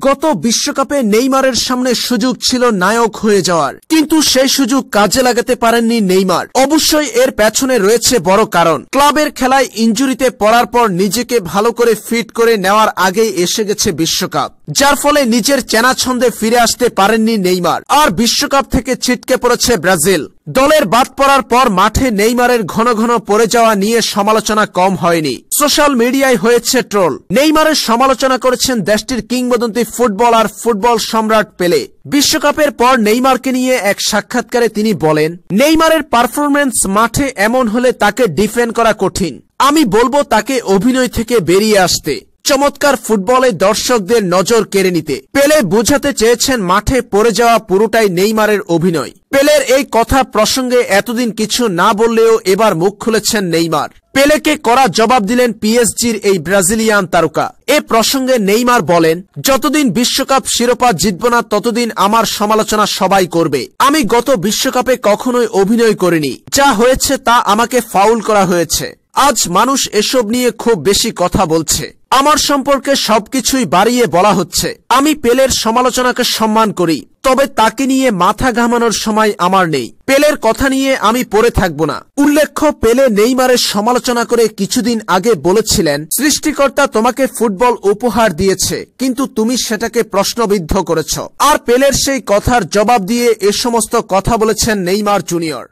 গত বিশ্বকাপে নেইমারের সামনে সুযোগ ছিল নায়ক হয়ে যাওয়ার। কিন্তু সেই সুযোগ কাজে লাগাতে পারেননি নেইমার। অবশ্যই এর পেছনে রয়েছে বড় কারণ। ক্লাবের খেলায় ইঞ্জুরিতে পড়ার পর নিজেকে ভালো করে ফিট করে নেওয়ার আগেই এসে গেছে বিশ্বকাপ। যার ফলে নিজের চেনা ছন্দে ফিরে আসতে পারেননি নেইমার। আর বিশ্বকাপ থেকে ছিটকে পড়েছে ব্রাজিল। দলের বাদ পড়ার পর মাঠে নেইমারের ঘন ঘন পড়ে যাওয়া নিয়ে সমালোচনা কম হয়নি। সোশ্যাল মিডিয়ায় হয়েছে ট্রোল। নেইমারের সমালোচনা করেছেন দেশটির কিংবদন্তি ফুটবল আর ফুটবল সম্রাট পেলে। বিশ্বকাপের পর নেইমারকে নিয়ে এক সাক্ষাৎকারে তিনি বলেন, নেইমারের পারফরমেন্স মাঠে এমন হলে তাকে ডিফেন্ড করা কঠিন। আমি বলব তাকে অভিনয় থেকে বেরিয়ে আসতে। চমৎকার ফুটবলে দর্শকদের নজর কেড়ে নিতে। পেলে বোঝাতে চেয়েছেন মাঠে পড়ে যাওয়া পুরোটাই নেইমারের অভিনয়। পেলের এই কথা প্রসঙ্গে এতদিন কিছু না বললেও এবার মুখ খুলেছেন নেইমার। পেলেকে করা জবাব দিলেন পিএসজির এই ব্রাজিলিয়ান তারকা। এ প্রসঙ্গে নেইমার বলেন, যতদিন বিশ্বকাপ শিরোপা জিতব না, ততদিন আমার সমালোচনা সবাই করবে। আমি গত বিশ্বকাপে কখনোই অভিনয় করিনি। যা হয়েছে তা আমাকে ফাউল করা হয়েছে। আজ মানুষ এসব নিয়ে খুব বেশি কথা বলছে। আমার সম্পর্কে সবকিছুই বাড়িয়ে বলা হচ্ছে। আমি পেলের সমালোচনাকে সম্মান করি, তবে তাকে নিয়ে মাথা ঘামানোর সময় আমার নেই। পেলের কথা নিয়ে আমি পড়ে থাকব না। উল্লেখ্য, পেলে নেইমারের সমালোচনা করে কিছুদিন আগে বলেছিলেন, সৃষ্টিকর্তা তোমাকে ফুটবল উপহার দিয়েছে, কিন্তু তুমি সেটাকে প্রশ্নবিদ্ধ করেছ। আর পেলের সেই কথার জবাব দিয়ে এ সমস্ত কথা বলেছেন নেইমার জুনিয়র।